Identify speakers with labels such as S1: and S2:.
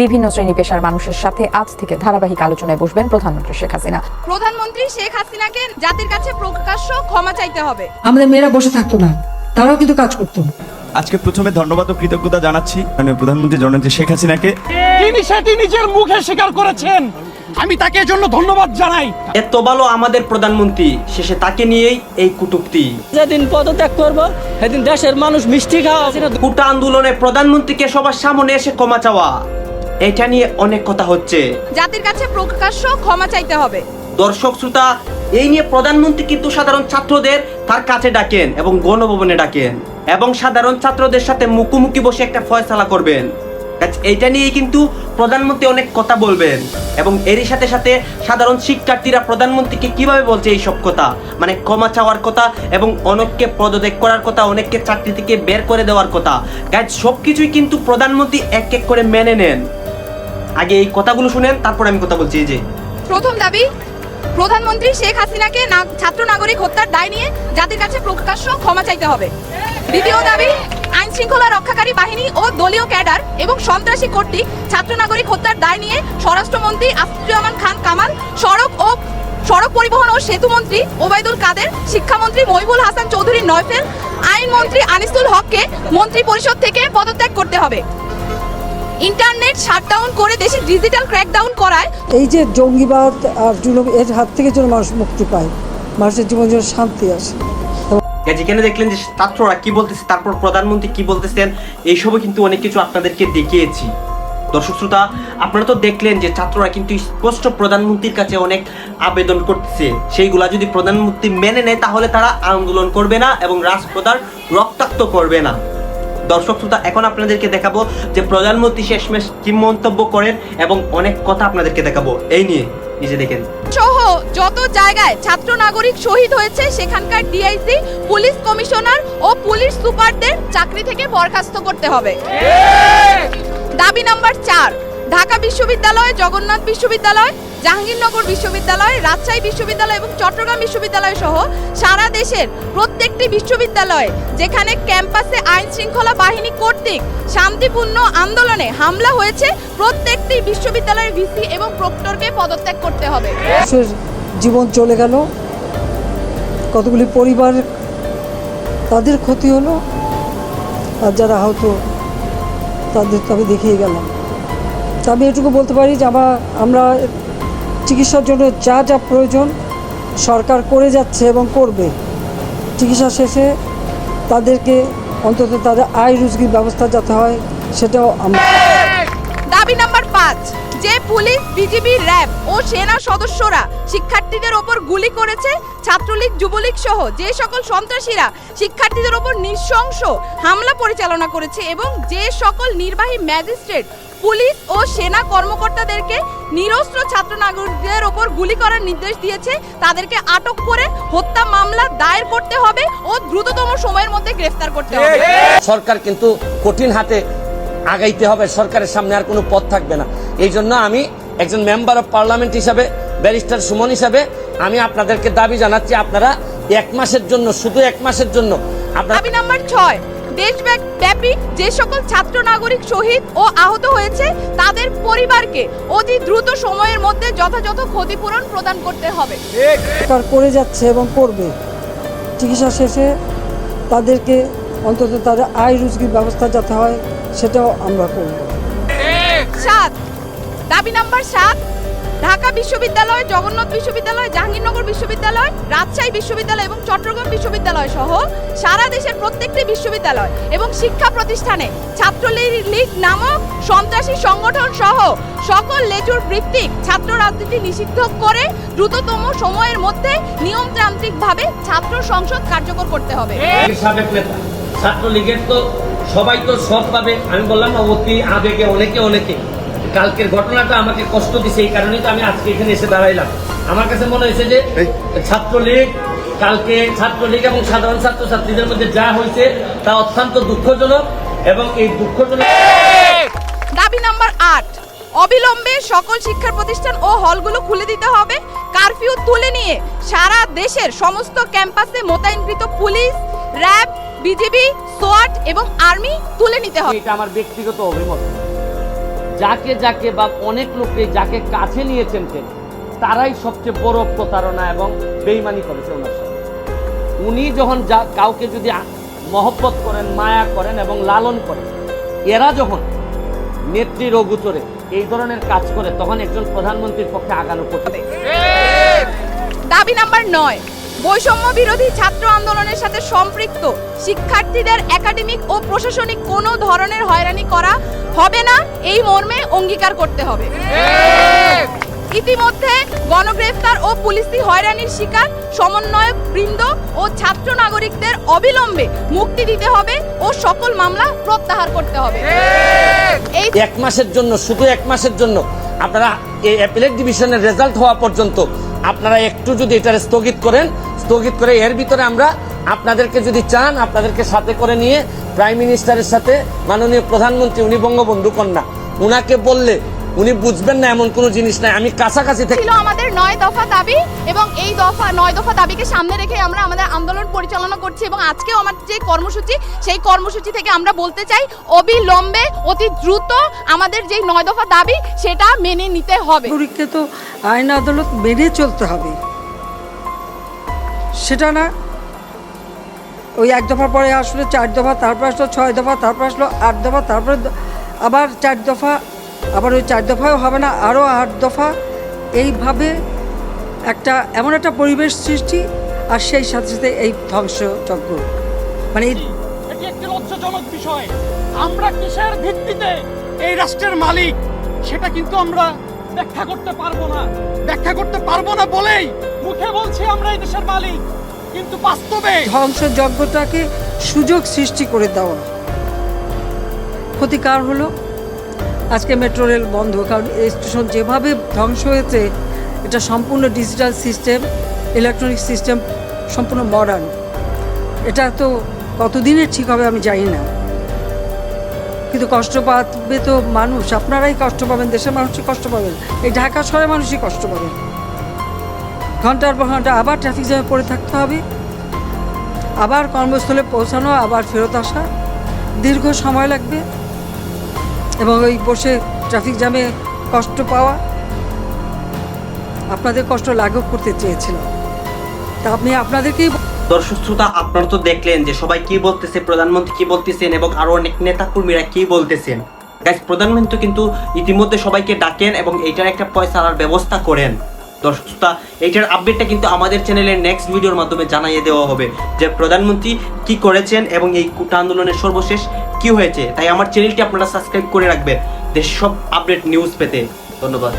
S1: বিভিন্ন শ্রেণি পেশার মানুষের সাথে আজ থেকে ধারাবাহিক আলোচনায় বসবেন প্রধানমন্ত্রী শেখ হাসিনা।
S2: প্রধানমন্ত্রী শেখ হাসিনাকে জাতির কাছে প্রকাশ্য ক্ষমা চাইতে হবে।
S3: আমাদের মেয়েরা বসে থাকতো না তারাও কিন্তু কাজ করতো।
S4: আজকে প্রথমে ধন্যবাদ ও কৃতজ্ঞতা জানাচ্ছি মানে প্রধানমন্ত্রী জননেত্রী শেখ হাসিনাকে।
S5: তিনি সেটি নিজের মুখে স্বীকার করেছেন। আমি তাকে এজন্য ধন্যবাদ জানাই।
S6: এত ভালো আমাদের প্রধানমন্ত্রী শেষে তাকে নিয়েই এই কুটুক্তি।
S7: যেদিন পদত্যাগ করব সেদিন দেশের মানুষ মিষ্টি খাওয়া।
S6: কুটা আন্দোলনে প্রধানমন্ত্রীকে সবার সামনে এসে ক্ষমা চাওয়া। এটা নিয়ে অনেক কথা হচ্ছে।
S2: জাতির কাছে প্রকাশ্য ক্ষমা চাইতে হবে।
S6: দর্শক শ্রোতা এই নিয়ে প্রধানমন্ত্রী কিন্তু সাধারণ ছাত্রদের তার কাছে ডাকেন এবং গণভবনে ডাকেন এবং সাধারণ ছাত্রদের সাথে মুখোমুখি বসে একটা ফয়সালা করবেন। এইটা নিয়েই কিন্তু প্রধানমন্ত্রী অনেক কথা বলবেন এবং এরই সাথে সাথে সাধারণ শিক্ষার্থীরা প্রধানমন্ত্রীকে কীভাবে বলছে এই সব কথা? মানে ক্ষমা চাওয়ার কথা এবং অনেককে পদত্যাগ করার কথা অনেককে চাকরি থেকে বের করে দেওয়ার কথা। গাইজ সবকিছুই কিন্তু প্রধানমন্ত্রী এক এক করে মেনে নেন। আগে এই কথাগুলো শুনেন, তারপর আমি কথা বলছি যে।
S2: প্রথম দাবি, প্রধানমন্ত্রী শেখ হাসিনাকে ছাত্র নাগরিক হত্যার দায় নিয়ে জাতির কাছে প্রকাশ্য ক্ষমা চাইতে হবে। দ্বিতীয় দাবি আইন শৃঙ্খলা রক্ষাকারী বাহিনী ও দলীয় ক্যাডার এবং সন্ত্রাসী কর্তৃক ছাত্র নাগরিক হত্যার দায় নিয়ে স্বরাষ্ট্রমন্ত্রী আফজুজ্জামান খান কামাল, সড়ক ও সড়ক পরিবহন ও সেতু মন্ত্রী ওবায়দুল কাদের, শিক্ষামন্ত্রী মহিবুল হাসান চৌধুরী নয়ফেল আইনমন্ত্রী আনিসুল হককে মন্ত্রী পরিষদ থেকে পদত্যাগ করতে হবে। ইন্টারনেট শাটডাউন করে দেশে ডিজিটাল ক্র্যাকডাউন করায়।
S3: এই যে জঙ্গিবাদ আর জুলুম এর হাত থেকে যেন মানুষ মুক্তি পায় মানুষের জীবন যেন শান্তি আসে।
S6: যেখানে দেখলেন যে ছাত্ররা কি বলতেছে তারপর প্রধানমন্ত্রী কি বলতেছেন এইসবও কিন্তু অনেক কিছু আপনাদেরকে দেখিয়েছি। দর্শক শ্রোতা আপনারা তো দেখলেন যে ছাত্ররা কিন্তু স্পষ্ট প্রধানমন্ত্রীর কাছে অনেক আবেদন করতেছে। সেইগুলা যদি প্রধানমন্ত্রী মেনে নেয় তাহলে তারা আন্দোলন করবে না এবং রাজপ্রদার রক্তাক্ত করবে না। দর্শক শ্রোতা এখন আপনাদেরকে দেখাবো যে প্রধানমন্ত্রী শেষমেশ কি মন্তব্য করেন এবং অনেক কথা আপনাদেরকে দেখাবো। এই নিয়ে নিজে দেখেন।
S2: সহ যত জায়গায় ছাত্র নাগরিক শহীদ হয়েছে সেখানকার ডিআইসি পুলিশ কমিশনার ও পুলিশ সুপারদের চাকরি থেকে বরখাস্ত করতে হবে। দাবি নাম্বার চার ঢাকা বিশ্ববিদ্যালয় জগন্নাথ বিশ্ববিদ্যালয় জাহাঙ্গীরনগর বিশ্ববিদ্যালয়, রাজশাহী বিশ্ববিদ্যালয় এবং চট্টগ্রাম বিশ্ববিদ্যালয় সহ সারা দেশের প্রত্যেকটি বিশ্ববিদ্যালয়ে যেখানে ক্যাম্পাসে আইন শৃঙ্খলা বাহিনী কর্তৃক শান্তিপূর্ণ আন্দোলনে হামলা হয়েছে, প্রত্যেকটি বিশ্ববিদ্যালয়ের ভিসি এবং প্রক্টরকে পদত্যাগ করতে হবে।
S3: জীবন চলে গেল। কতগুলি পরিবার তাদের ক্ষতি হলো, আর যারা আহত, তাদের তো আমি দেখিয়ে গেলাম। আমি এটুকু বলতে পারি যে আমরা চিকিৎসার জন্য যা যা প্রয়োজন সরকার করে যাচ্ছে এবং করবে। চিকিৎসা শেষে তাদেরকে অন্তত তাদের আয় রুজগির ব্যবস্থা যাতে হয়, সেটাও আমরা
S2: দাবি নাম্বার পাঁচ, যে পুলিশ, বিজিবি, র্যাব ও সেনা সদস্যরা শিক্ষার্থীদের ওপর গুলি করেছে ছাত্রলীগ, যুবলীগ সহ যে সকল সন্ত্রাসীরা শিক্ষার্থীদের ওপর নৃশংস হামলা পরিচালনা করেছে এবং যে সকল নির্বাহী ম্যাজিস্ট্রেট পুলিশ ও সেনা কর্মকর্তাদেরকে নিরস্ত্র ছাত্র নাগরিকদের ওপর গুলি করার নির্দেশ দিয়েছে। তাদেরকে আটক করে হত্যা মামলা দায়ের করতে হবে ও দ্রুততম সময়ের মধ্যে গ্রেফতার করতে হবে।
S7: সরকার কিন্তু কঠিন হাতে আগাইতে হবে সরকারের সামনে আর কোনো পথ থাকবে না। এই জন্য আমি একজন মেম্বার অফ পার্লামেন্ট হিসাবে ব্যারিস্টার সুমন হিসাবে আমি আপনাদেরকে দাবি জানাচ্ছি আপনারা এক মাসের জন্য শুধু এক মাসের জন্য আপনারা
S2: দাবি নাম্বার ছয় দেশব্যাপী যে সকল ছাত্র নাগরিক শহীদ ও আহত হয়েছে তাদের পরিবারকে অতি দ্রুত সময়ের মধ্যে যথাযথ ক্ষতিপূরণ প্রদান করতে হবে।
S3: সরকার করে যাচ্ছে এবং করবে। চিকিৎসা শেষে তাদেরকে অন্তত তাদের আয় রুজগির ব্যবস্থা যাতে হয় সেটাও আমরা করব।
S2: সাত। দাবি নাম্বার সাত ঢাকা বিশ্ববিদ্যালয়, জগন্নাথ বিশ্ববিদ্যালয়, জাহাঙ্গীরনগর বিশ্ববিদ্যালয়, রাজশাহী বিশ্ববিদ্যালয় এবং চট্টগ্রাম বিশ্ববিদ্যালয় সহ সারা দেশের প্রত্যেকটি বিশ্ববিদ্যালয় এবং শিক্ষা প্রতিষ্ঠানে ছাত্রলীগ লীগ নামক সন্ত্রাসী সংগঠন সহ সকল লেজুর ভিত্তিক ছাত্র রাজনীতি নিষিদ্ধ করে দ্রুততম সময়ের মধ্যে নিয়মতান্ত্রিকভাবে ছাত্র সংসদ কার্যকর করতে হবে।
S8: ছাত্রলীগের তো সবাই তো সব পাবে আমি বললাম অতি আবেগে অনেকে অনেকে কালকের ঘটনাটা আমাকে কষ্ট দিছে এই কারণেই তো আমি আজকে এখানে এসে দাঁড়াইলাম। আমার কাছে মনে হয়েছে যে ছাত্রলীগ কালকে ছাত্রলীগ এবং সাধারণ ছাত্রছাত্রীদের মধ্যে যা হয়েছে তা অত্যন্ত দুঃখজনক এবং এই দুঃখজনক
S2: দাবি নাম্বার আট অবিলম্বে সকল শিক্ষা প্রতিষ্ঠান ও হলগুলো খুলে দিতে হবে। কারফিউ তুলে নিয়ে সারা দেশের সমস্ত ক্যাম্পাসে মোতায়েনকৃত পুলিশ র্যাব বিজিবি সোয়াট এবং আর্মি তুলে নিতে হবে।
S7: এটা আমার ব্যক্তিগত অভিমত। যাকে যাকে বা অনেক লোককে যাকে কাছে নিয়েছেন তিনি তারাই সবচেয়ে বড় প্রতারণা এবং বেইমানি করেছে ওনার সাথে। উনি যখন যা কাউকে যদি মহব্বত করেন, মায়া করেন এবং লালন করেন, এরা যখন নেত্রীর অগুচরে এই ধরনের কাজ করে, তখন একজন প্রধানমন্ত্রীর পক্ষে আগানো করতে
S2: দাবি নাম্বার নয় বৈষম্য বিরোধী ছাত্র আন্দোলনের সাথে সম্পৃক্ত শিক্ষার্থীদের একাডেমিক ও প্রশাসনিক কোনো ধরনের হয়রানি করা হবে না, এই মর্মে অঙ্গীকার করতে হবে। ইতিমধ্যে গণগ্রেফতার ও পুলিশি হয়রানির শিকার সমন্বয়ক বৃন্দ ও ছাত্র নাগরিকদের অবিলম্বে মুক্তি দিতে হবে ও সকল মামলা প্রত্যাহার করতে হবে। এই
S7: এক মাসের জন্য, শুধু এক মাসের জন্য। আপনারা এই অ্যাপিলেট ডিভিশনের রেজাল্ট হওয়া পর্যন্ত আপনারা একটু যদি এটা স্থগিত করেন স্থগিত করে এর ভিতরে আমরা আপনাদেরকে যদি চান আপনাদেরকে সাথে করে নিয়ে প্রাইম মিনিস্টারের সাথে মাননীয় প্রধানমন্ত্রী উনি বঙ্গবন্ধু কন্যা। উনাকে বললে উনি বুঝবেন না এমন কোনো জিনিস নাই। আমি কাছাকাছি থেকে
S2: ছিল আমাদের নয় দফা দাবি এবং এই দফা নয় দফা দাবিকে সামনে রেখে আমরা আমাদের আন্দোলন পরিচালনা করছি এবং আজকেও আমার যে কর্মসূচি সেই কর্মসূচি থেকে আমরা বলতে চাই অবিলম্বে অতি দ্রুত আমাদের যেই নয় দফা দাবি সেটা মেনে নিতে হবে।
S3: তো আইন আদালত মেনে চলতে হবে। সেটা না। ওই এক দফা পরে আসলো, চার দফা, তারপর আসলো ছয় দফা, তারপর আসলো আট দফা, তারপরে আবার চার দফা, আবার ওই চার দফাও হবে না, আরও আট দফা। এইভাবে একটা, এমন একটা পরিবেশ সৃষ্টি, আর সেই সাথে সাথে এই ধ্বংসযজ্ঞ। মানে
S5: বিষয়। আমরা কিসের ভিত্তিতে এই রাষ্ট্রের মালিক? সেটা কিন্তু আমরা ব্যাখ্যা করতে পারব না। ব্যাখ্যা করতে পারব না বলেই মুখে বলছি আমরা এই দেশের মালিক। কিন্তু বাস্তবে
S3: সুযোগ সৃষ্টি করে দেওয়া ক্ষতিকার হলো? আজকে মেট্রো রেল বন্ধ, কারণ এই স্টেশন যেভাবে ধ্বংস হয়েছে, এটা সম্পূর্ণ ডিজিটাল সিস্টেম, ইলেকট্রনিক সিস্টেম সম্পূর্ণ মডার্ন এটা তো কতদিনে ঠিক হবে আমি জানি না। কিন্তু কষ্ট পাবে তো মানুষ। আপনারাই কষ্ট পাবেন, দেশের মানুষই কষ্ট পাবেন। এই ঢাকা শহরের মানুষই কষ্ট পাবেন। ঘণ্টার পর ঘণ্টা আবার ট্রাফিক জ্যামে পড়ে থাকতে হবে। আবার কর্মস্থলে পৌঁছানো, আবার ফেরত আসা। দীর্ঘ সময় লাগবে। এবং ওই বসে ট্রাফিক জ্যামে কষ্ট পাওয়া। আপনাদের কষ্ট লাঘব করতে চেয়েছিলাম। তা আপনি আপনাদেরকেই
S6: দর্শক শ্রোতা, আপনারা তো দেখলেন যে সবাই কি বলতেছে, প্রধানমন্ত্রী কি বলতেছেন এবং আরও অনেক নেতা কর্মীরা কি বলতেছেন। গাইস প্রধানমন্ত্রী কিন্তু ইতিমধ্যে সবাইকে ডাকেন এবং এইটার একটা পয়সার ব্যবস্থা করেন। দর্শক শ্রোতা, এইটার আপডেটটা কিন্তু আমাদের চ্যানেলের নেক্সট ভিডিওর মাধ্যমে জানিয়ে দেওয়া হবে যে প্রধানমন্ত্রী কি করেছেন এবং এই কুটা আন্দোলনের সর্বশেষ কি হয়েছে। তাই আমার চ্যানেলটি আপনারা সাবস্ক্রাইব করে রাখবেন। দেশের সব আপডেট নিউজ পেতে। ধন্যবাদ।